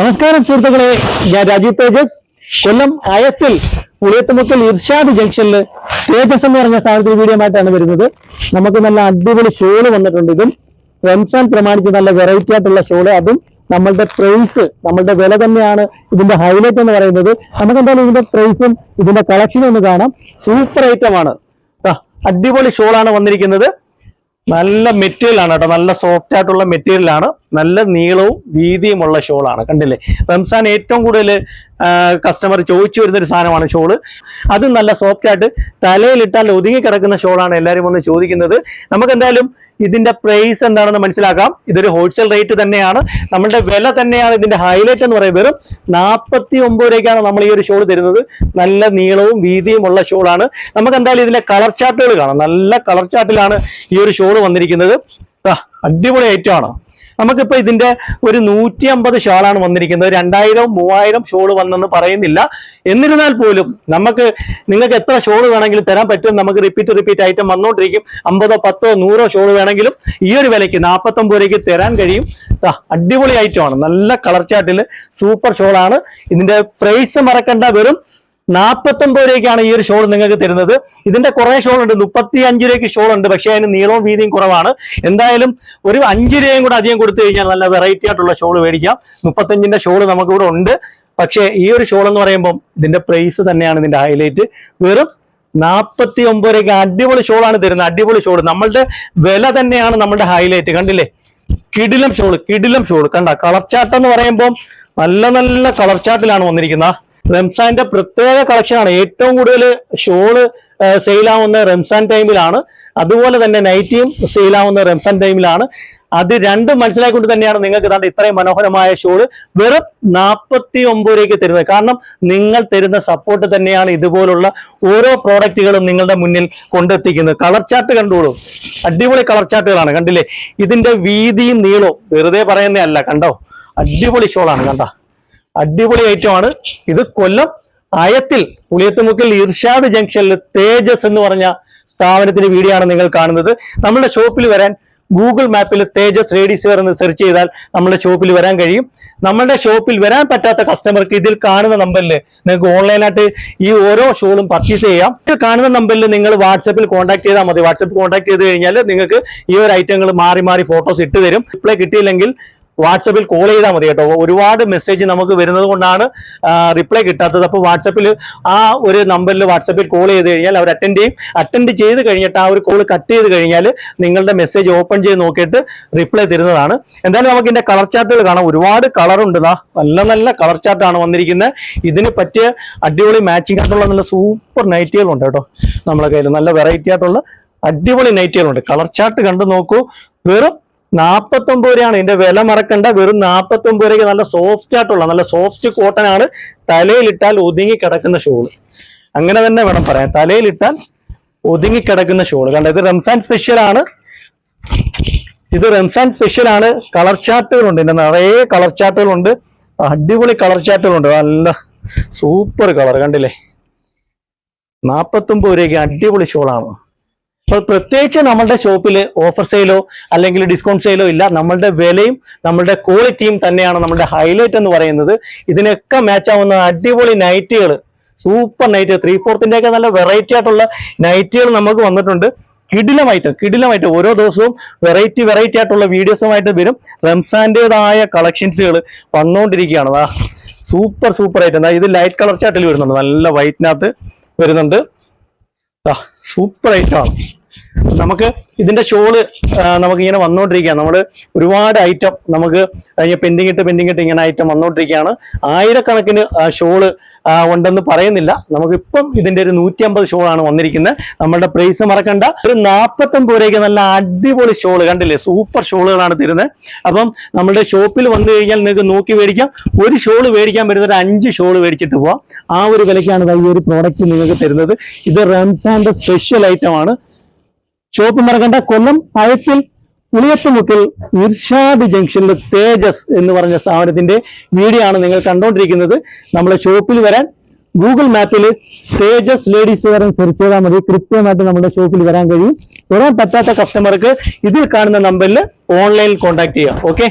നമസ്കാരം സുഹൃത്തുക്കളെ. ഞാൻ രാജീവ് തേജസ്. കൊല്ലം അയത്തിൽ പുളിയത്തുമുക്കൽ ഇർഷാദ് ജംഗ്ഷനിൽ തേജസ് എന്ന് പറഞ്ഞ സ്ഥാനത്ത് വീഡിയോമായിട്ടാണ് വരുന്നത്. നമുക്ക് നല്ല അടിപൊളി ഷോൾ വന്നിട്ടുണ്ട് ഇതും. റംസാൻ പ്രമാണിച്ച് നല്ല വെറൈറ്റി ആയിട്ടുള്ള ഷോൾ അതും നമ്മളുടെ പ്രൈസ് നമ്മളുടെ വില തന്നെയാണ് ഇതിന്റെ ഹൈലൈറ്റ് എന്ന് പറയുന്നത്. നമുക്ക് എന്തായാലും ഇതിന്റെ പ്രൈസും ഇതിന്റെ കളക്ഷനും ഒന്ന് കാണാം. സൂപ്പർ ഐറ്റം ആണ്. അടിപൊളി ഷോളാണ് വന്നിരിക്കുന്നത്. നല്ല മെറ്റീരിയൽ ആണ് കേട്ടോ. നല്ല സോഫ്റ്റ് ആയിട്ടുള്ള മെറ്റീരിയൽ ആണ്. നല്ല നീളവും വീതിയുമുള്ള ഷോളാണ് കണ്ടില്ലേ? റംസാൻ ഏറ്റവും കൂടുതൽ കസ്റ്റമർ ചോദിച്ചു വരുന്ന ഒരു സാധനമാണ് ഷോൾ അത് നല്ല സോഫ്റ്റ് ആയിട്ട് തലയിലിട്ടാൽ ഒതുങ്ങി കിടക്കുന്ന ഷോളാണ് എല്ലാവരും ഒന്ന് ചോദിക്കുന്നത്. നമുക്ക് എന്തായാലും ഇതിന്റെ പ്രൈസ് എന്താണെന്ന് മനസ്സിലാക്കാം. ഇതൊരു ഹോൾസെയിൽ റേറ്റ് തന്നെയാണ്. നമ്മളുടെ വില തന്നെയാണ് ഇതിന്റെ ഹൈലൈറ്റ് എന്ന് പറയുന്നത്. വെറും നാൽപ്പത്തി ഒമ്പത് രൂപയ്ക്കാണ് നമ്മൾ ഈ ഒരു ഷോൾ തരുന്നത്. നല്ല നീളവും വീതിയും ഉള്ള ഷോളാണ് നമുക്ക് എന്തായാലും ഇതിന്റെ കളർ ചാർട്ടുകൾ കാണാം. നല്ല കളർ ചാർട്ടിലാണ് ഈ ഒരു ഷോൾ വന്നിരിക്കുന്നത്. അടിപൊളി ഐറ്റം ആണ്. നമുക്കിപ്പോ ഇതിന്റെ ഒരു നൂറ്റി അമ്പത് ഷാളാണ് വന്നിരിക്കുന്നത്. രണ്ടായിരം മൂവായിരം ഷോൾ വന്നെന്ന് പറയുന്നില്ല. എന്നിരുന്നാൽ പോലും നമുക്ക് നിങ്ങൾക്ക് എത്ര ഷോൾ വേണമെങ്കിലും തരാൻ പറ്റും. നമുക്ക് റിപ്പീറ്റ് റിപ്പീറ്റ് ഐറ്റം വന്നുകൊണ്ടിരിക്കും അമ്പതോ പത്തോ നൂറോ ഷോൾ വേണമെങ്കിലും ഈ ഒരു വിലയ്ക്ക് നാൽപ്പത്തൊമ്പത് രൂപയ്ക്ക് തരാൻ കഴിയും. അടിപൊളി ഐറ്റം ആണ്. നല്ല കളർ ചാർട്ടിൽ സൂപ്പർ ഷോളാണ്. ഇതിന്റെ പ്രൈസ് മറക്കണ്ട. വെറും നാൽപ്പത്തൊമ്പത് രൂപയ്ക്കാണ് ഈ ഒരു ഷോൾ നിങ്ങൾക്ക് തരുന്നത്. ഇതിന്റെ കുറെ ഷോൾ ഉണ്ട് മുപ്പത്തി അഞ്ച് രൂപയ്ക്ക് ഷോൾ ഉണ്ട് പക്ഷേ അതിന് നീളവും വീതിയും കുറവാണ്. എന്തായാലും ഒരു അഞ്ച് രൂപയും കൂടെ അധികം കൊടുത്തു കഴിഞ്ഞാൽ നല്ല വെറൈറ്റി ആയിട്ടുള്ള ഷോൾ മേടിക്കാം. മുപ്പത്തഞ്ചിന്റെ ഷോൾ നമുക്ക് ഇവിടെ ഉണ്ട്. പക്ഷേ ഈ ഒരു ഷോൾ എന്ന് പറയുമ്പോൾ ഇതിന്റെ പ്രൈസ് തന്നെയാണ് ഇതിന്റെ ഹൈലൈറ്റ് വെറും നാൽപ്പത്തി ഒമ്പത് രൂപയ്ക്ക് അടിപൊളി ഷോൾ ആണ് തരുന്നത്. അടിപൊളി ഷോൾ. നമ്മളുടെ വില തന്നെയാണ് നമ്മളുടെ ഹൈലൈറ്റ് കണ്ടില്ലേ? കിടിലം ഷോൾ കിടിലം ഷോൾ. കണ്ട കളർ ചാട്ടം എന്ന് പറയുമ്പോൾ നല്ല നല്ല കളർ ചാട്ടിലാണ് വന്നിരിക്കുന്നത്. റംസാന്റെ പ്രത്യേക കളക്ഷനാണ് ഏറ്റവും കൂടുതൽ ഷോൾ സെയിലാവുന്ന റംസാൻ ടൈമിലാണ് അതുപോലെ തന്നെ നൈറ്റിയും സെയിലാവുന്ന റംസാൻ ടൈമിലാണ് അത് രണ്ടും മനസ്സിലാക്കിക്കൊണ്ട് തന്നെയാണ് നിങ്ങൾക്ക് ഇതാണ്ട് ഇത്രയും മനോഹരമായ ഷോൾ വെറും നാൽപ്പത്തി ഒമ്പത് രൂപയ്ക്ക് തരുന്നത്. കാരണം നിങ്ങൾ തരുന്ന സപ്പോർട്ട് തന്നെയാണ് ഇതുപോലുള്ള ഓരോ പ്രോഡക്റ്റുകളും നിങ്ങളുടെ മുന്നിൽ കൊണ്ടെത്തിക്കുന്നത്. കളർ ചാർട്ട് കണ്ടോളൂ. അടിപൊളി കളർ ചാർട്ടുകളാണ് കണ്ടില്ലേ? ഇതിന്റെ വീതിയും നീളവും. വെറുതെ പറയുന്നതല്ല. കണ്ടോ? അടിപൊളി ഷോളാണ് കണ്ടോ? അടിപൊളി ഐറ്റം ആണ്. ഇത് കൊല്ലം അയത്തിൽ പുളിയത്തുമുക്കിൽ ഇർഷാദ് ജംഗ്ഷനിൽ തേജസ് എന്ന് പറഞ്ഞ സ്ഥാപനത്തിന്റെ വീഡിയോ ആണ് നിങ്ങൾ കാണുന്നത്. നമ്മുടെ ഷോപ്പിൽ വരാൻ ഗൂഗിൾ മാപ്പിൽ തേജസ് റേഡീസ് എന്ന് സെർച്ച് ചെയ്താൽ നമ്മുടെ ഷോപ്പിൽ വരാൻ കഴിയും. നമ്മളുടെ ഷോപ്പിൽ വരാൻ പറ്റാത്ത കസ്റ്റമർക്ക് ഇതിൽ കാണുന്ന നമ്പറിൽ നിങ്ങൾക്ക് ഓൺലൈനായിട്ട് ഈ ഓരോ ഷോളും പർച്ചേസ് ചെയ്യാം. ഇതിൽ കാണുന്ന നമ്പറിൽ നിങ്ങൾ വാട്സപ്പിൽ കോൺടാക്ട് ചെയ്താൽ മതി. വാട്സപ്പിൽ കോൺടാക്ട് ചെയ്ത് കഴിഞ്ഞാൽ നിങ്ങൾക്ക് ഈ ഒരു ഐറ്റങ്ങൾ മാറി മാറി ഫോട്ടോസ് ഇട്ട് തരും. റിപ്ലൈ കിട്ടിയില്ലെങ്കിൽ വാട്സപ്പിൽ കോൾ ചെയ്താൽ മതി കേട്ടോ. ഒരുപാട് മെസ്സേജ് നമുക്ക് വരുന്നത് കൊണ്ടാണ് റിപ്ലൈ കിട്ടാത്തത്. അപ്പോൾ വാട്സപ്പിൽ ആ ഒരു നമ്പറിൽ വാട്സപ്പിൽ കോൾ ചെയ്ത് കഴിഞ്ഞാൽ അവർ അറ്റൻഡ് ചെയ്യും. അറ്റൻഡ് ചെയ്ത് കഴിഞ്ഞിട്ട് ആ ഒരു കോൾ കട്ട് ചെയ്ത് കഴിഞ്ഞാൽ നിങ്ങളുടെ മെസ്സേജ് ഓപ്പൺ ചെയ്ത് നോക്കിയിട്ട് റിപ്ലൈ തരുന്നതാണ്. എന്തായാലും നമുക്ക് ഇതിന്റെ കളർ ചാർട്ടുകൾ കാണാം. ഒരുപാട് ദാ. നല്ല നല്ല കളർ ചാർട്ടാണ് വന്നിരിക്കുന്നത്. ഇതിന് പറ്റിയ അടിപൊളി മാച്ചിങ് ആയിട്ടുള്ള നല്ല സൂപ്പർ നൈറ്റികളുണ്ട് കേട്ടോ നമ്മളെ കയ്യിൽ നല്ല വെറൈറ്റി ആയിട്ടുള്ള അടിപൊളി നൈറ്റികളുണ്ട് കളർ ചാർട്ട് കണ്ടു നോക്കൂ. വെറും നാപ്പത്തൊമ്പത് രൂപയാണ്. ഇതിന്റെ വില മറക്കണ്ട. വെറും നാപ്പത്തൊമ്പത് രൂപയ്ക്ക് നല്ല സോഫ്റ്റ് ആയിട്ടുള്ള നല്ല സോഫ്റ്റ് കോട്ടൺ ആണ് തലയിലിട്ടാൽ ഒതുങ്ങി കിടക്കുന്ന ഷോൾ അങ്ങനെ തന്നെ വേണം പറയാൻ. തലയിലിട്ടാൽ ഒതുങ്ങി കിടക്കുന്ന ഷോൾ കണ്ട ഇത് റംസാൻ സ്പെഷ്യൽ ആണ്. ഇത് റംസാൻ സ്പെഷ്യൽ ആണ്. കളർ ചാർട്ടുകളുണ്ട്. ഇതിന്റെ നിറയെ കളർ ചാർട്ടുകളുണ്ട്. അടിപൊളി കളർ ചാർട്ടുകളുണ്ട്. നല്ല സൂപ്പർ കളർ. കണ്ടില്ലേ? നാപ്പത്തൊമ്പത് രൂപയ്ക്ക് അടിപൊളി ഷോളാണ് അപ്പോൾ പ്രത്യേകിച്ച് നമ്മളുടെ ഷോപ്പിൽ ഓഫർ സെയിലോ അല്ലെങ്കിൽ ഡിസ്കൗണ്ട് സെയിലോ ഇല്ല. നമ്മളുടെ വിലയും നമ്മളുടെ ക്വാളിറ്റിയും തന്നെയാണ് നമ്മുടെ ഹൈലൈറ്റ് എന്ന് പറയുന്നത്. ഇതിനൊക്കെ മാച്ച് ആവുന്ന അടിപൊളി നൈറ്റുകൾ സൂപ്പർ നൈറ്റ് ത്രീ ഫോർത്തിന്റെ ഒക്കെ നല്ല വെറൈറ്റി ആയിട്ടുള്ള നൈറ്റുകൾ നമുക്ക് വന്നിട്ടുണ്ട്. കിടിലമായിട്ട് കിടിലമായിട്ട് ഓരോ ദിവസവും വെറൈറ്റി വെറൈറ്റി ആയിട്ടുള്ള വീഡിയോസുമായിട്ട് വരും. റംസാന്റേതായ കളക്ഷൻസുകൾ വന്നുകൊണ്ടിരിക്കുകയാണ് അതാ സൂപ്പർ സൂപ്പർ ആയിട്ട്. ദാ ഇത് ലൈറ്റ് കളർ ചാട്ടിൽ വരുന്നുണ്ട്. നല്ല വൈറ്റിനകത്ത് വരുന്നുണ്ട്. സൂപ്പർ ഐറ്റമാണ് നമുക്ക് ഇതിന്റെ ഷോൾ നമുക്ക് ഇങ്ങനെ വന്നുകൊണ്ടിരിക്കുകയാണ് നമ്മൾ ഒരുപാട് ഐറ്റം നമുക്ക് പെൻഡിങ് ഇട്ട് പെൻഡിങ് ഇട്ട് ഇങ്ങനെ ഐറ്റം വന്നുകൊണ്ടിരിക്കുകയാണ് ആയിരക്കണക്കിന് ഷോൾ ഉണ്ടെന്ന് പറയുന്നില്ല. നമുക്ക് നമുക്കിപ്പം ഇതിന്റെ ഒരു നൂറ്റി അമ്പത് ഷോളാണ് വന്നിരിക്കുന്നത്. നമ്മളുടെ പ്രൈസ് മറക്കണ്ട. ഒരു നാൽപ്പത്തൊമ്പത് രൂപയ്ക്ക് നല്ല അടിപൊളി ഷോൾ കണ്ടില്ലേ? സൂപ്പർ ഷോളുകളാണ് തരുന്നത്. അപ്പം നമ്മുടെ ഷോപ്പിൽ വന്നു കഴിഞ്ഞാൽ നിങ്ങൾക്ക് നോക്കി മേടിക്കാം. ഒരു ഷോൾ മേടിക്കാൻ വരുന്ന ഒരു അഞ്ച് ഷോൾ മേടിച്ചിട്ട് പോവാം. ആ ഒരു വിലയ്ക്കാണ് ഈ ഒരു പ്രോഡക്റ്റ് നിങ്ങൾക്ക് തരുന്നത്. ഇത് റംസാന്റെ സ്പെഷ്യൽ ഐറ്റം ഷോപ്പ് മറക്കണ്ട കൊല്ലം പഴത്തിൽ പുളിയത്തുമുക്കിൽ ഇർഷാദ് ജംഗ്ഷനിൽ തേജസ് എന്ന് പറഞ്ഞ സ്ഥാപനത്തിന്റെ വീഡിയോ ആണ് നിങ്ങൾ കണ്ടുകൊണ്ടിരിക്കുന്നത് നമ്മളെ ഷോപ്പിൽ വരാൻ ഗൂഗിൾ മാപ്പിൽ തേജസ് ലേഡീസ് വരെ സെർച്ച് ചെയ്താൽ മതി. കൃത്യമായിട്ട് നമ്മുടെ ഷോപ്പിൽ വരാൻ കഴിയും. വരാൻ പറ്റാത്ത കസ്റ്റമർക്ക് ഇതിൽ കാണുന്ന നമ്പറിൽ ഓൺലൈനിൽ കോൺടാക്ട് ചെയ്യാം. ഓക്കെ